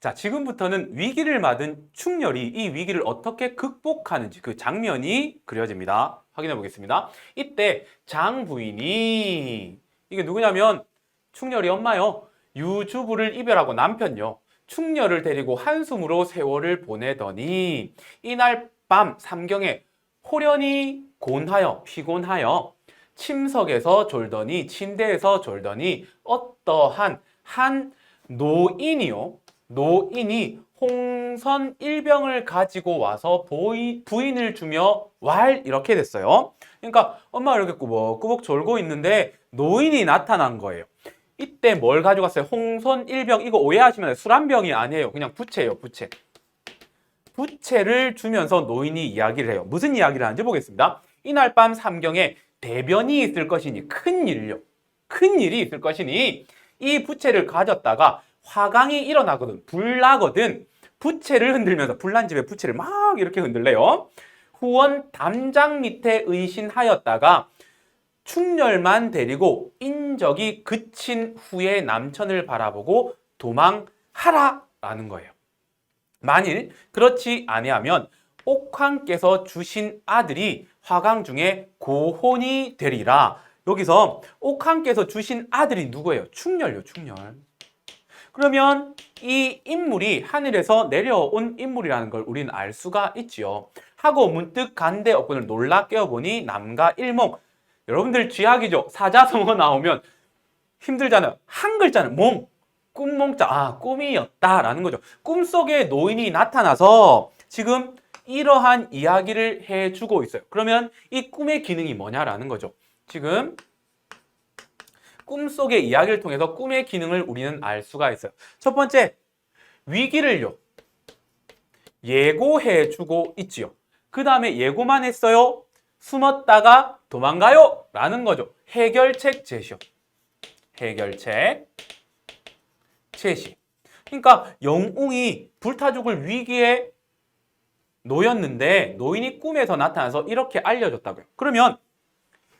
자, 지금부터는 위기를 맞은 충렬이 이 위기를 어떻게 극복하는지 그 장면이 그려집니다. 확인해 보겠습니다. 이때 장 부인이 이게 누구냐면 충렬이 엄마요. 유주부를 이별하고 남편요. 충렬을 데리고 한숨으로 세월을 보내더니 이날 밤 삼경에 호련히 곤하여 피곤하여 침석에서 졸더니 침대에서 졸더니 어떠한 한 노인이요 노인이 홍선 일병을 가지고 와서 보이, 부인을 주며 왈 이렇게 됐어요. 그러니까 엄마가 이렇게 꾸벅꾸벅 졸고 있는데 노인이 나타난 거예요. 이때 뭘 가져갔어요? 홍선 일병 이거 오해하시면 술 한 병이 아니에요. 그냥 부채예요, 부채. 부채를 주면서 노인이 이야기를 해요. 무슨 이야기를 하는지 보겠습니다. 이날 밤 삼경에 대변이 있을 것이니 큰 일요. 큰 일이 있을 것이니 이 부채를 가졌다가 화강이 일어나거든. 불나거든. 부채를 흔들면서 불난 집에 부채를 막 이렇게 흔들래요. 후원 담장 밑에 의신하였다가 충렬만 데리고 인적이 그친 후에 남천을 바라보고 도망하라 라는 거예요. 만일 그렇지 아니하면 옥황께서 주신 아들이 화강 중에 고혼이 되리라. 여기서 옥황께서 주신 아들이 누구예요? 충렬요, 충렬. 그러면 이 인물이 하늘에서 내려온 인물이라는 걸 우리는 알 수가 있지요. 하고 문득 간대 업군을 놀라 깨어보니 남가 일몽. 여러분들 쥐약이죠. 사자성어 나오면 힘들잖아요. 한 글자는 몽. 꿈몽자. 아, 꿈이었다라는 거죠. 꿈속에 노인이 나타나서 지금 이러한 이야기를 해주고 있어요. 그러면 이 꿈의 기능이 뭐냐라는 거죠. 지금 꿈속의 이야기를 통해서 꿈의 기능을 우리는 알 수가 있어요. 첫 번째, 위기를요. 예고해 주고 있지요. 그 다음에 예고만 했어요. 숨었다가 도망가요. 라는 거죠. 해결책 제시요. 해결책 제시. 그러니까 영웅이 불타 죽을 위기에 놓였는데 노인이 꿈에서 나타나서 이렇게 알려줬다고요. 그러면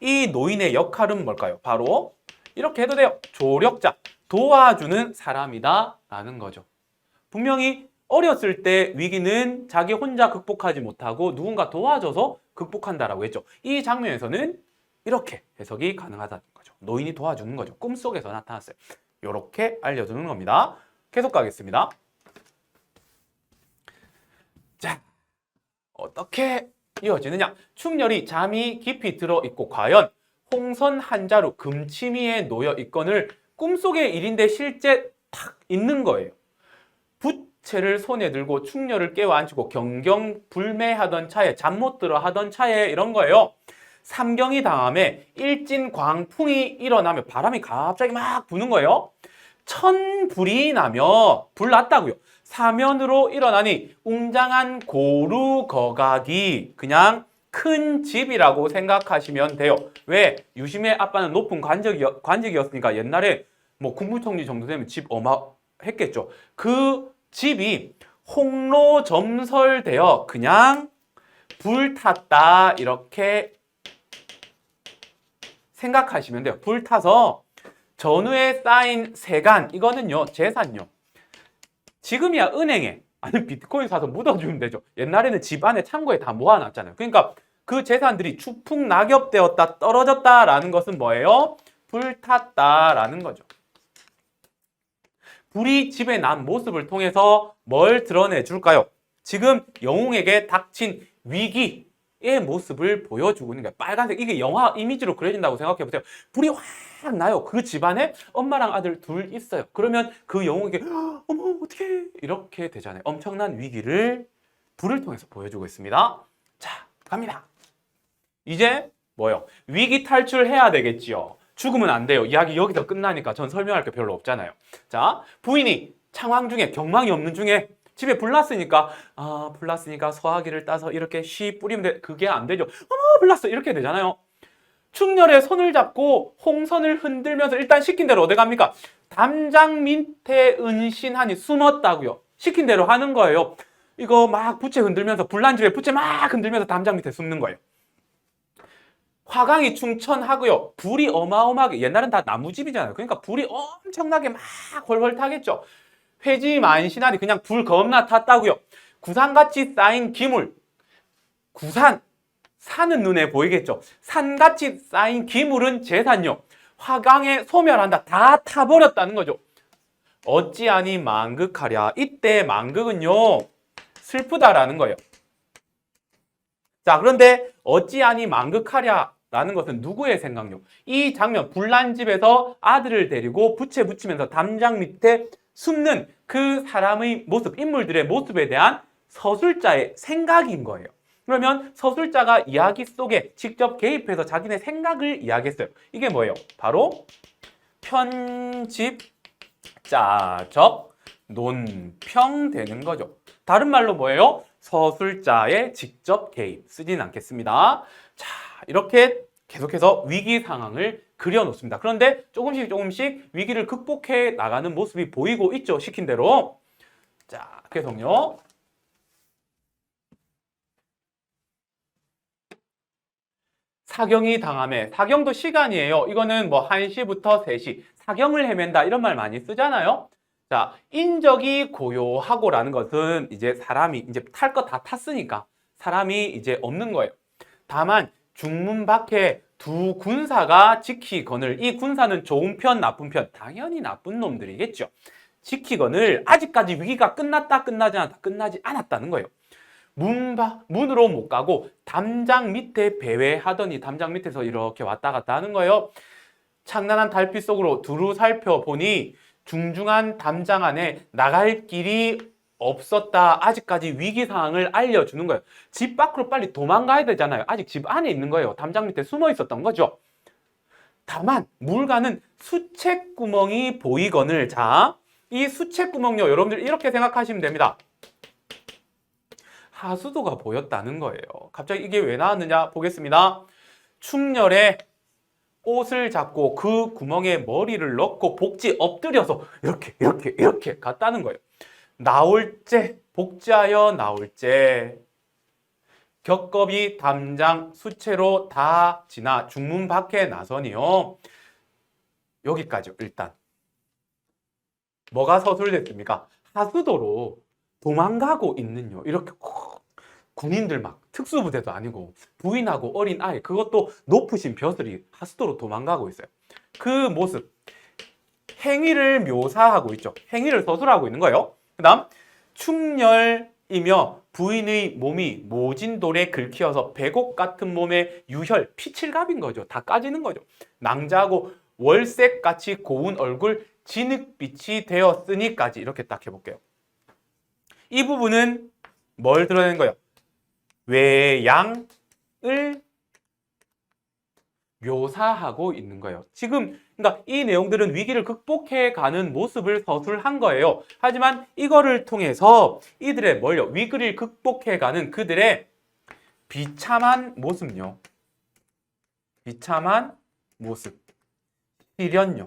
이 노인의 역할은 뭘까요? 바로 이렇게 해도 돼요. 조력자, 도와주는 사람이다 라는 거죠. 분명히 어렸을 때 위기는 자기 혼자 극복하지 못하고 누군가 도와줘서 극복한다라고 했죠. 이 장면에서는 이렇게 해석이 가능하다는 거죠. 노인이 도와주는 거죠. 꿈속에서 나타났어요. 이렇게 알려주는 겁니다. 계속 가겠습니다. 자, 어떻게 이어지느냐? 충렬이 잠이 깊이 들어 있고 과연 홍선 한 자루 금치미에 놓여 있건을 꿈속의 일인데 실제 탁 있는 거예요. 부채를 손에 들고 충렬을 깨워 앉히고 경경불매하던 차에 잠 못 들어 하던 차에 이런 거예요. 삼경이 다음에 일진 광풍이 일어나며 바람이 갑자기 막 부는 거예요. 천불이 나며 불 났다고요. 사면으로 일어나니 웅장한 고루 거각이 그냥 큰 집이라고 생각하시면 돼요. 왜? 유심의 아빠는 높은 관직이, 관직이었으니까 옛날에 뭐 국무총리 정도 되면 집 어마했겠죠. 그 집이 홍로 점설되어 그냥 불탔다 이렇게 생각하시면 돼요. 불타서 전후에 쌓인 세간 이거는요 재산요. 지금이야 은행에 아니 비트코인 사서 묻어주면 되죠. 옛날에는 집 안에 창고에 다 모아놨잖아요. 그러니까 그 재산들이 추풍 낙엽되었다 떨어졌다라는 것은 뭐예요? 불탔다라는 거죠. 불이 집에 난 모습을 통해서 뭘 드러내 줄까요? 지금 영웅에게 닥친 위기의 모습을 보여주고 있는 거예요. 빨간색 이게 영화 이미지로 그려진다고 생각해 보세요. 불이 확 나요. 그 집안에 엄마랑 아들 둘 있어요. 그러면 그 영웅에게 어머 어떻게 이렇게 되잖아요. 엄청난 위기를 불을 통해서 보여주고 있습니다. 자 갑니다. 이제 뭐요? 위기 탈출해야 되겠지요. 죽으면 안 돼요. 이야기 여기서 끝나니까 전 설명할 게 별로 없잖아요. 자, 부인이 창황 중에 경망이 없는 중에 집에 불났으니까 아 불났으니까 소화기를 따서 이렇게 쉬 뿌리면 돼. 그게 안 되죠. 어머 불났어 이렇게 되잖아요. 충렬의 손을 잡고 홍선을 흔들면서 일단 시킨 대로 어디 갑니까? 담장 밑에 은신하니 숨었다고요. 시킨 대로 하는 거예요. 이거 막 부채 흔들면서 불난 집에 부채 막 흔들면서 담장 밑에 숨는 거예요. 화강이 충천하고요. 불이 어마어마하게 옛날엔 다 나무집이잖아요. 그러니까 불이 엄청나게 막 훨훨 타겠죠. 회지 만신하니 그냥 불 겁나 탔다고요. 구산같이 쌓인 기물. 구산. 산은 눈에 보이겠죠. 산같이 쌓인 기물은 재산요. 화강에 소멸한다. 다 타버렸다는 거죠. 어찌하니 망극하랴. 이때 망극은요. 슬프다라는 거예요. 자, 그런데 어찌하니 망극하랴 라는 것은 누구의 생각요? 이 장면, 불난집에서 아들을 데리고 부채 붙이면서 담장 밑에 숨는 그 사람의 모습, 인물들의 모습에 대한 서술자의 생각인 거예요. 그러면 서술자가 이야기 속에 직접 개입해서 자기네 생각을 이야기했어요. 이게 뭐예요? 바로 편집, 짜적, 논평 되는 거죠. 다른 말로 뭐예요? 서술자의 직접 개입 쓰진 않겠습니다. 자, 이렇게 계속해서 위기 상황을 그려놓습니다. 그런데 조금씩 조금씩 위기를 극복해 나가는 모습이 보이고 있죠. 시킨 대로. 자, 계속요. 사경이 당함에 사경도 시간이에요. 이거는 뭐 1시부터 3시 사경을 헤맨다 이런 말 많이 쓰잖아요. 자, 인적이 고요하고라는 것은 이제 사람이 이제 탈거다 탔으니까 사람이 이제 없는 거예요. 다만 중문 밖에 두 군사가 지키거늘 이 군사는 좋은 편 나쁜 편 당연히 나쁜 놈들이겠죠. 지키거늘 아직까지 위기가 끝났다 끝나지 않았다 끝나지 않았다는 거예요. 문 바, 문으로 못 가고 담장 밑에 배회하더니 담장 밑에서 이렇게 왔다 갔다 하는 거예요. 창란한 달빛 속으로 두루 살펴보니 중중한 담장 안에 나갈 길이 없었다. 아직까지 위기 상황을 알려주는 거예요. 집 밖으로 빨리 도망가야 되잖아요. 아직 집 안에 있는 거예요. 담장 밑에 숨어 있었던 거죠. 다만 물가는 수채 구멍이 보이거늘 자, 이 수채 구멍요. 여러분들 이렇게 생각하시면 됩니다. 하수도가 보였다는 거예요. 갑자기 이게 왜 나왔느냐 보겠습니다. 충렬에 옷을 잡고 그 구멍에 머리를 넣고 복지 엎드려서 이렇게 이렇게 이렇게 갔다는 거예요. 나올째 복지하여 나올째 격겁이 담장 수채로 다 지나 중문 밖에 나서니요. 여기까지 일단 뭐가 서술됐습니까? 하수도로 도망가고 있는요. 이렇게 군인들 막 특수부대도 아니고 부인하고 어린 아이 그것도 높으신 벼슬이 하수도로 도망가고 있어요. 그 모습 행위를 묘사하고 있죠. 행위를 서술하고 있는 거예요. 그 다음 충렬이며 부인의 몸이 모진 돌에 긁히어서 배곡 같은 몸에 유혈 피칠갑인 거죠. 다 까지는 거죠. 낭자하고 월색같이 고운 얼굴 진흙빛이 되었으니까지 이렇게 딱 해볼게요. 이 부분은 뭘 드러내는 거예요? 외양을 묘사하고 있는 거예요. 지금 그러니까 이 내용들은 위기를 극복해 가는 모습을 서술한 거예요. 하지만 이거를 통해서 이들의 뭘요? 위기를 극복해 가는 그들의 비참한 모습요. 비참한 모습. 시련요.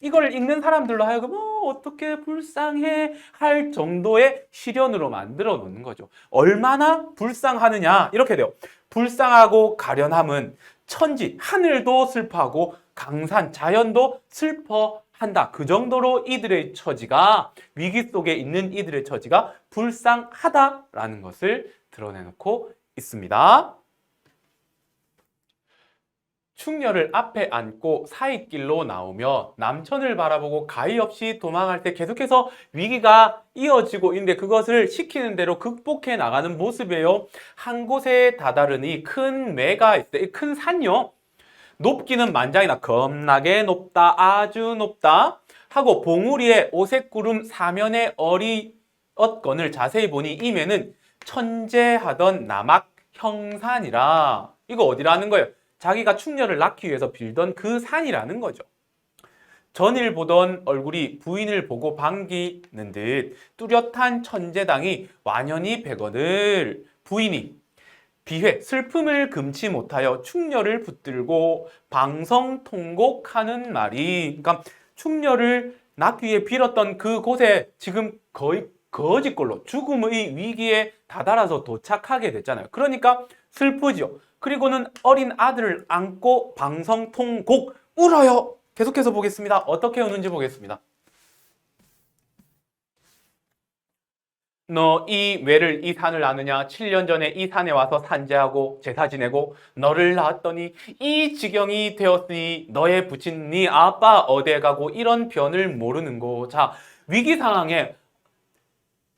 이걸 읽는 사람들로 하여금 어, 어떻게 불쌍해 할 정도의 시련으로 만들어 놓는 거죠. 얼마나 불쌍하느냐 이렇게 돼요. 불쌍하고 가련함은 천지 하늘도 슬퍼하고 강산 자연도 슬퍼한다. 그 정도로 이들의 처지가 위기 속에 있는 이들의 처지가 불쌍하다라는 것을 드러내놓고 있습니다. 충렬을 앞에 안고 사이길로 나오며 남천을 바라보고 가히 없이 도망할 때 계속해서 위기가 이어지고 있는데 그것을 시키는 대로 극복해 나가는 모습이에요. 한 곳에 다다르니 큰 매가 있어요. 큰 산요. 높기는 만장이나 겁나게 높다, 아주 높다 하고 봉우리에 오색구름 사면에 어리엇건을 자세히 보니 이 매는 천재하던 남악 형산이라 이거 어디라는 거예요? 자기가 충렬을 낳기 위해서 빌던 그 산이라는 거죠. 전일 보던 얼굴이 부인을 보고 반기는 듯 뚜렷한 천재당이 완연히 배거늘 부인이 비회 슬픔을 금치 못하여 충렬을 붙들고 방성통곡하는 말이 그러니까 충렬을 낳기 위해 빌었던 그 곳에 지금 거의 거짓골로 죽음의 위기에 다다라서 도착하게 됐잖아요. 그러니까 슬프죠. 그리고는 어린 아들을 안고 방성통곡 울어요. 계속해서 보겠습니다. 어떻게 우는지 보겠습니다. 너이 왜를 이 산을 아느냐? 7년 전에 이 산에 와서 산재하고 제사 지내고 너를 낳았더니 이 지경이 되었으니 너의 부친 네 아빠 어디에 가고 이런 변을 모르는고. 자, 위기 상황에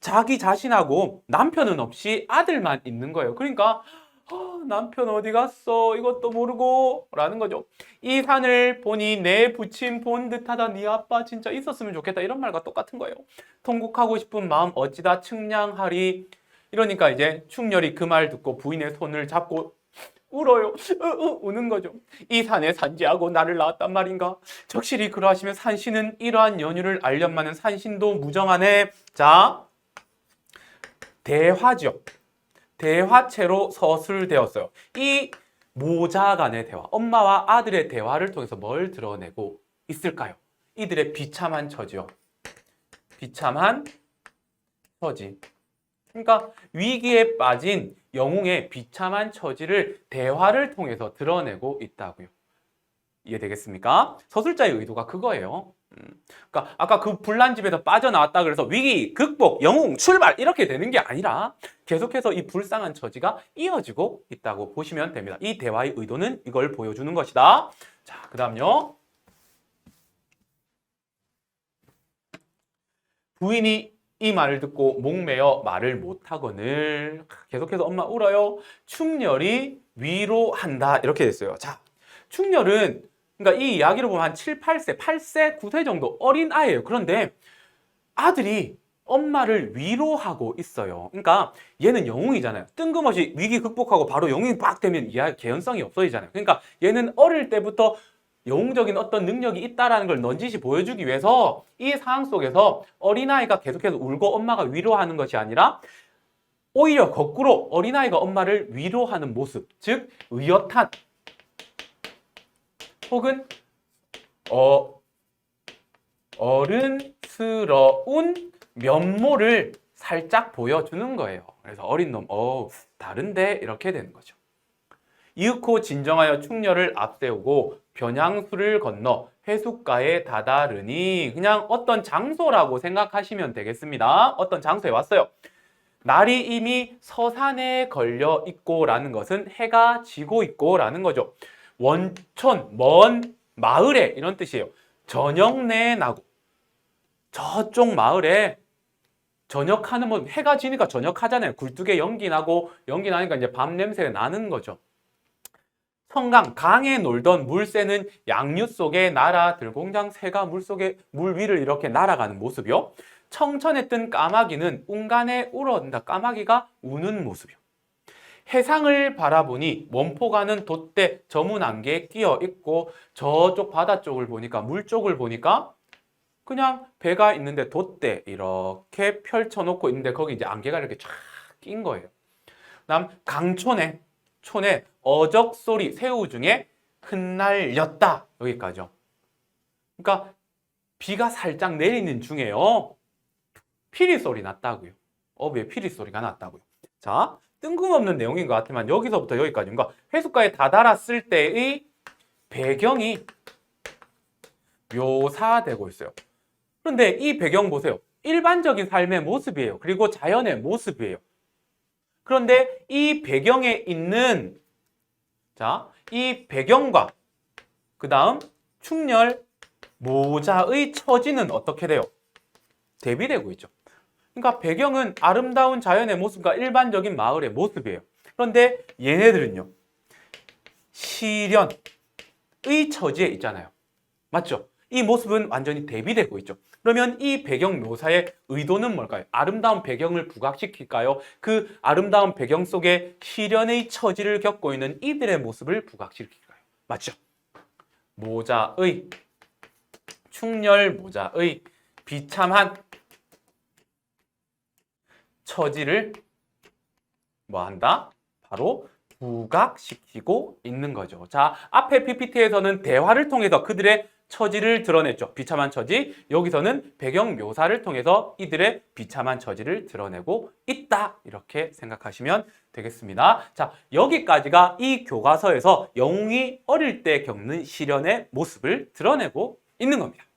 자기 자신하고 남편은 없이 아들만 있는 거예요. 그러니까 아, 남편 어디 갔어? 이것도 모르고 라는 거죠. 이 산을 보니 내 부친 본 듯하다. 네 아빠 진짜 있었으면 좋겠다. 이런 말과 똑같은 거예요. 통곡하고 싶은 마음 어찌다 측량하리. 이러니까 이제 충렬이 그 말 듣고 부인의 손을 잡고 울어요. 으, 으, 우는 거죠. 이 산에 산지하고 나를 낳았단 말인가? 적실히 그러하시면 산신은 이러한 연유를 알련마는 산신도 무정하네. 자, 대화죠. 대화체로 서술되었어요. 이 모자 간의 대화, 엄마와 아들의 대화를 통해서 뭘 드러내고 있을까요? 이들의 비참한 처지요. 비참한 처지. 그러니까 위기에 빠진 영웅의 비참한 처지를 대화를 통해서 드러내고 있다고요. 이해되겠습니까? 서술자의 의도가 그거예요. 음, 그러니까 아까 그 불난 집에서 빠져나왔다 그래서 위기 극복 영웅 출발 이렇게 되는 게 아니라 계속해서 이 불쌍한 처지가 이어지고 있다고 보시면 됩니다. 이 대화의 의도는 이걸 보여주는 것이다. 자, 그 다음요. 부인이 이 말을 듣고 목매어 말을 못하거늘 계속해서 엄마 울어요. 충렬이 위로한다 이렇게 됐어요. 자, 충렬은 그러니까 이 이야기를 보면 한 7, 8세, 8세, 9세 정도 어린 아이예요. 그런데 아들이 엄마를 위로하고 있어요. 그러니까 얘는 영웅이잖아요. 뜬금없이 위기 극복하고 바로 영웅이 빡 되면 이야기 개연성이 없어지잖아요. 그러니까 얘는 어릴 때부터 영웅적인 어떤 능력이 있다라는 걸 넌지시 보여주기 위해서 이 상황 속에서 어린아이가 계속해서 울고 엄마가 위로하는 것이 아니라 오히려 거꾸로 어린아이가 엄마를 위로하는 모습, 즉 의젓한 혹은 어, 어른스러운 면모를 살짝 보여주는 거예요. 그래서 어린 놈, 어, 다른데? 이렇게 되는 거죠. 이윽고 진정하여 충렬을 앞세우고 변양수를 건너 해숫가에 다다르니 그냥 어떤 장소라고 생각하시면 되겠습니다. 어떤 장소에 왔어요. 날이 이미 서산에 걸려 있고라는 것은 해가 지고 있고라는 거죠. 원촌, 먼 마을에 이런 뜻이에요. 저녁 내에 나고 저쪽 마을에 저녁하는 뭐 해가 지니까 저녁하잖아요. 굴뚝에 연기 나고 연기 나니까 이제 밤 냄새가 나는 거죠. 성강 강에 놀던 물새는 양류 속에 날아 들 공장 새가 물 속에 물 위를 이렇게 날아가는 모습이요. 청천에 뜬 까마귀는 운간에 울어온다. 까마귀가 우는 모습이요. 해상을 바라보니 원포가는 돛대 저문 안개에 끼어 있고 저쪽 바다 쪽을 보니까 물 쪽을 보니까 그냥 배가 있는데 돛대 이렇게 펼쳐놓고 있는데 거기 이제 안개가 이렇게 쫙 낀 거예요. 그다음 강촌에 촌에 어적 소리 새우 중에 흩날렸다 여기까지요. 그러니까 비가 살짝 내리는 중에요. 피리 소리 났다고요. 어부에 피리 소리가 났다고요. 자, 뜬금없는 내용인 것 같지만 여기서부터 여기까지 그러니까 해수가에 다다랐을 때의 배경이 묘사되고 있어요. 그런데 이 배경 보세요. 일반적인 삶의 모습이에요. 그리고 자연의 모습이에요. 그런데 이 배경에 있는 자, 이 배경과 그 다음 충렬 모자의 처지는 어떻게 돼요? 대비되고 있죠. 그러니까 배경은 아름다운 자연의 모습과 일반적인 마을의 모습이에요. 그런데 얘네들은요. 시련의 처지에 있잖아요. 맞죠? 이 모습은 완전히 대비되고 있죠. 그러면 이 배경 묘사의 의도는 뭘까요? 아름다운 배경을 부각시킬까요? 그 아름다운 배경 속에 시련의 처지를 겪고 있는 이들의 모습을 부각시킬까요? 맞죠? 모자의 충렬 모자의 비참한 처지를 뭐 한다? 바로 부각시키고 있는 거죠. 자, 앞에 PPT에서는 대화를 통해서 그들의 처지를 드러냈죠. 비참한 처지. 여기서는 배경 묘사를 통해서 이들의 비참한 처지를 드러내고 있다. 이렇게 생각하시면 되겠습니다. 자, 여기까지가 이 교과서에서 영웅이 어릴 때 겪는 시련의 모습을 드러내고 있는 겁니다.